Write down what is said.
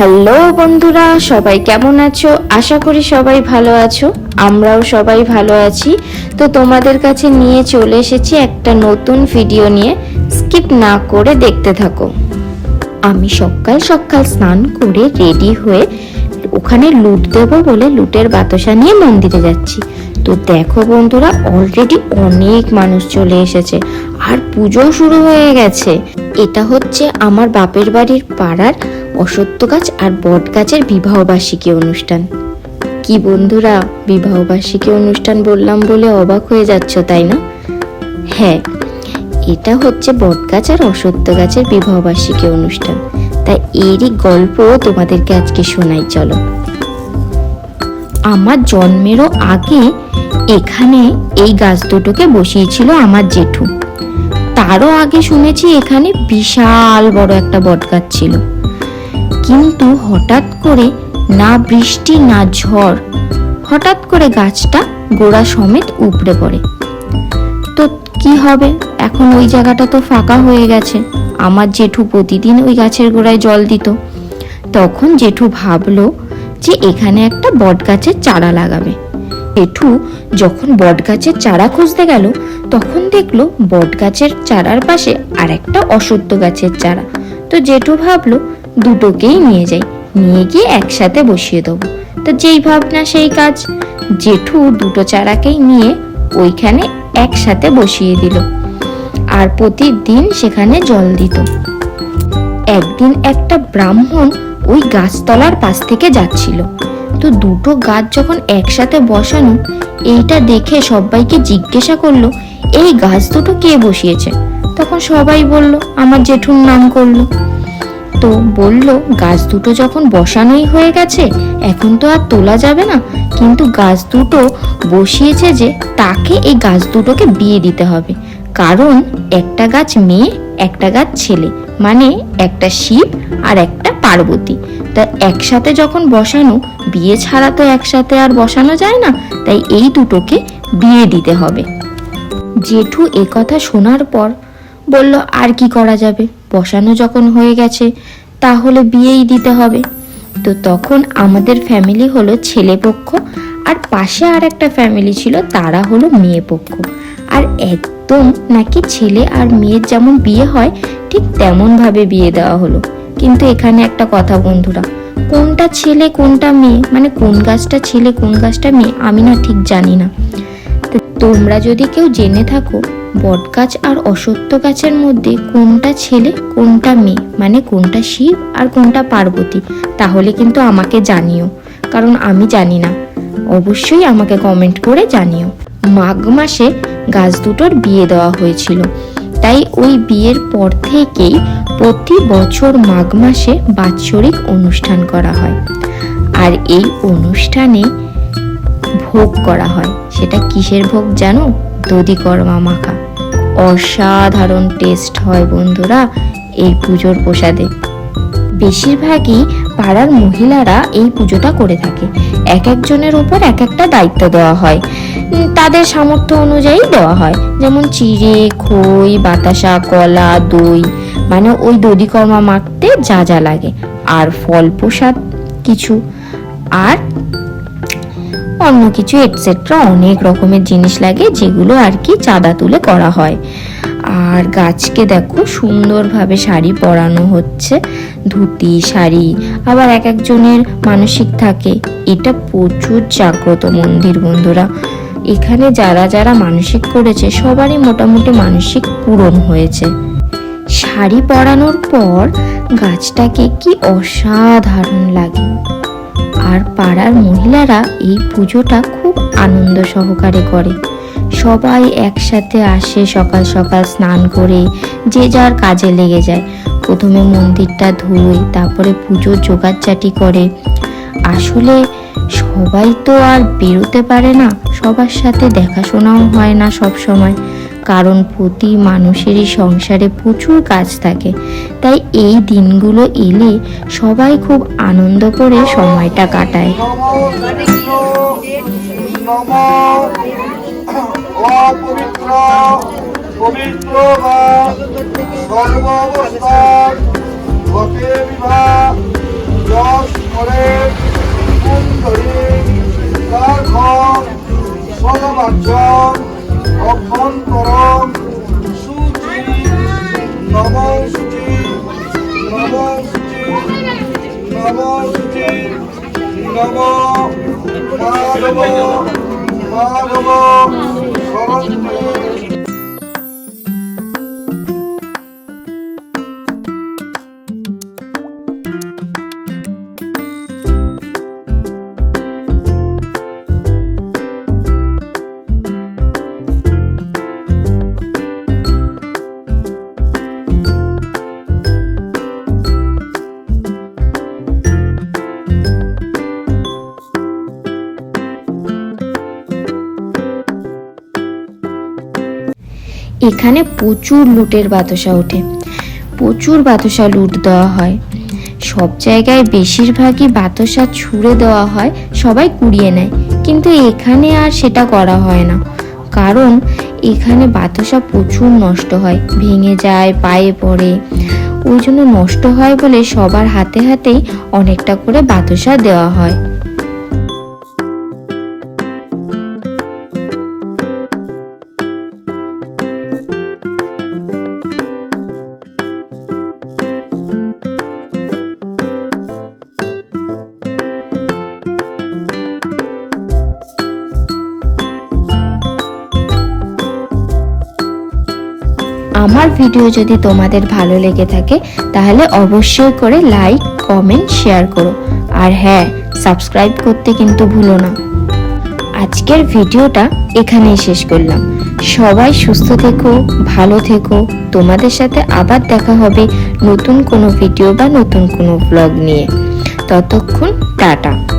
Hello বন্ধুরা, সবাই কেমন আছো? আশা করি সবাই ভালো আছো। আমরাও সবাই ভালো আছি। তো তোমাদের কাছে নিয়ে চলে এসেছি একটা নতুন ভিডিও নিয়ে। স্কিপ না করে দেখতে থাকো। আমি সকাল সকাল স্নান করে রেডি হয়ে ওখানে লুট দেবো বলে লুটের বাতাসা নিয়ে মন্দিরে যাচ্ছি। তো দেখো বন্ধুরা অলরেডি অনেক মানুষ চলে এসেছে। আর পুজো শুরু হয়ে গেছে। এটা হচ্ছে আমার বাপের বাড়ির পাড়ার অসত্য গাছ আর বট গাছের বিবাহবার্ষিকী অনুষ্ঠান। কি বন্ধুরা, বিবাহবার্ষিকী অনুষ্ঠান বললাম বলে অবাক হয়ে যাচ্ছ, তাই না? হ্যাঁ এটা হচ্ছে বটগাছ আর অসত্য গাছের বিবাহবার্ষিকী অনুষ্ঠান। তাই এরই গল্প তোমাদেরকে আজকে শোনাই, চলো। আমার জন্মেরও আগে এখানে এই গাছ দুটোকে বসিয়েছিল আমার জেঠু। তারও আগে শুনেছি এখানে বিশাল বড় একটা বটগাছ ছিল। কিন্তু হঠাৎ করে না বৃষ্টি, না ঝড়, হঠাৎ করে গাছটা গোড়া সমেত উপড়ে পড়ে। তো কি হবে? এখন ওই জায়গাটা তো ফাঁকা হয়ে গেছে। আমার জেঠু প্রতিদিন ওই গাছের গোড়ায় জল দিত। তখন জেঠু ভাবলো যে এখানে একটা বট গাছের চারা লাগাবে। জেঠু যখন বট গাছের চারা খুঁজতে গেল, তখন দেখল বট গাছের চারার পাশে আর একটা অসত্য গাছের চারা। তো জেঠু ভাবলো, দুটোকেই নিয়ে যাই, নিয়ে গিয়ে একসাথে বসিয়ে দেবো। তো যেই ভাবনা সেই কাজ। জেঠু দুটো চারাকেই নিয়ে ওইখানে একসাথে বসিয়ে দিল। আর প্রতিদিন সেখানে জল দিত। একদিন একটা ব্রাহ্মণ ওই গাছতলার পাশ থেকে যাচ্ছিল। তো দুটো গাছ যখন একসাথে বসানো, এইটা দেখে সবাইকে জিজ্ঞাসা করল, এই গাছ দুটো কে বসিয়েছে? তখন সবাই বলল, আমার জেঠুর নাম করল। তো বলল, গাছ দুটো যখন বসানোই হয়ে গেছে, এখন তো আর তোলা যাবে না। কিন্তু গাছ দুটো বসিয়েছে যে, তাকে এই গাছ দুটোকে বিয়ে দিতে হবে। কারণ একটা গাছ মেয়ে, একটা গাছ ছেলে। মানে একটা শিব আর একটা পার্বতী। তা একসাথে যখন বসানো, বিয়ে ছাড়া তো একসাথে আর বসানো যায় না, তাই এই দুটোকে বিয়ে দিতে হবে। জেঠু কথা শোনার পর বলল, আর কি করা যাবে? বসানো যখন হয়ে গেছে, তাহলে বিয়েই দিতে হবে। তো তখন আমাদের ফ্যামিলি হলো ছেলে পক্ষ, আর পাশে আর একটা ফ্যামিলি ছিল, তারা হলো মেয়ে পক্ষ। আর একদম নাকি ছেলে আর মেয়ের যেমন বিয়ে হয় ঠিক তেমন ভাবে বিয়ে দেওয়া হলো। কিন্তু এখানে একটা কথা বন্ধুরা, কোনটা ছেলে, কোনটা মেয়ে মানে কোন গাছটা ছেলে, কোন গাছটা মেয়ে, আমি না ঠিক জানি না। তোমরা যদি কেউ জেনে থাকো বটগাছ আর অসত্য গাছের মধ্যে কোনটা ছেলে, কোনটা মেয়ে মানে কোনটা শিব আর কোনটা পার্বতী, তাহলে কিন্তু আমাকে জানিও। কারণ আমি জানি না। অবশ্যই আমাকে কমেন্ট করে জানিও। মাঘ মাসে গাছ দুটোর বিয়ে দেওয়া হয়েছিল। তাই ওই বিয়ের পর থেকেই প্রতি বছর মাঘ মাসে বাৎসরিক অনুষ্ঠান করা হয়। আর এই অনুষ্ঠানে ভোগ করা হয়। সেটা কিসের ভোগ জানো? দধি কর্মা মাখা অসাধারণ টেস্ট হয় বন্ধুরা এই পুজোর প্রসাদে। বেশিরভাগই পাড়ার মহিলারা এই পুজোটা করে থাকে। এক একজনের উপর এক একটা দায়িত্ব দেওয়া হয়। তাদের সামর্থ্য অনুযায়ী দেওয়া হয়। যেমন চিড়ে, খই, বাতাসা, কলা, দই মানে ওই দধিকর্মা মাখতে যা যা লাগে। আর ফল প্রসাদ কিছু। আর অন্য কিছু এটসেট্রা অনেক রকমের জিনিস লাগে যেগুলো আর কি চাঁদা তুলে করা হয়। আর গাছকে দেখো, সুন্দরভাবে শাড়ি পরানো হচ্ছে। ধুতি, শাড়ি, আবার এক একজনের মানসিক থাকে। এটা প্রচুর জাগ্রত মন্দির বন্ধুরা। এখানে যারা যারা মানসিক করেছে, সবারই মোটামুটি মানসিক পূরণ হয়েছে। শাড়ি পরানোর পর গাছটাকে কি অসাধারণ লাগে। আর পাড়ার মহিলারা এই পুজোটা খুব আনন্দ সহকারে করে। সবাই একসাথে আসে, সকাল সকাল স্নান করে, যে যার কাজে লেগে যায়। প্রথমে মন্দিরটা ধুয়ে তারপরে পুজোর জোগাড়জাটি করে। আসলে সবাই তো আর বেরোতে পারে না, সবার সাথে দেখাশোনাও হয় না সব সময়। কারণ প্রতি মানুষেরই সংসারে প্রচুর কাজ থাকে, তাই এই দিনগুলো এলে সবাই খুব আনন্দ করে সময়টা কাটায়। পবিত্র মাধব মাধব এখানে প্রচুর লুটের বাতাসা ওঠে। প্রচুর বাতাসা লুট দেওয়া হয়। সব জায়গায় বেশিরভাগই বাতাসা ছুঁড়ে দেওয়া হয়, সবাই কুড়িয়ে নেয়। কিন্তু এখানে আর সেটা করা হয় না। কারণ এখানে বাতাসা প্রচুর নষ্ট হয়, ভেঙে যায়, পায়ে পড়ে। ওই জন্য নষ্ট হয় বলে সবার হাতে হাতেই অনেকটা করে বাতাসা দেওয়া হয়। আমার ভিডিও যদি তোমাদের ভালো লেগে থাকে, তাহলে অবশ্যই করে লাইক কমেন্ট শেয়ার করো। আর হ্যাঁ সাবস্ক্রাইব করতে কিন্তু ভুলো না। আজকের ভিডিওটা এখানেই শেষ করলাম। সবাই সুস্থ থেকো, ভালো থেকো। তোমাদের সাথে আবার দেখা হবে নতুন কোনো ভিডিও বা নতুন কোনো ব্লগ নিয়ে। ততক্ষণ টাটা।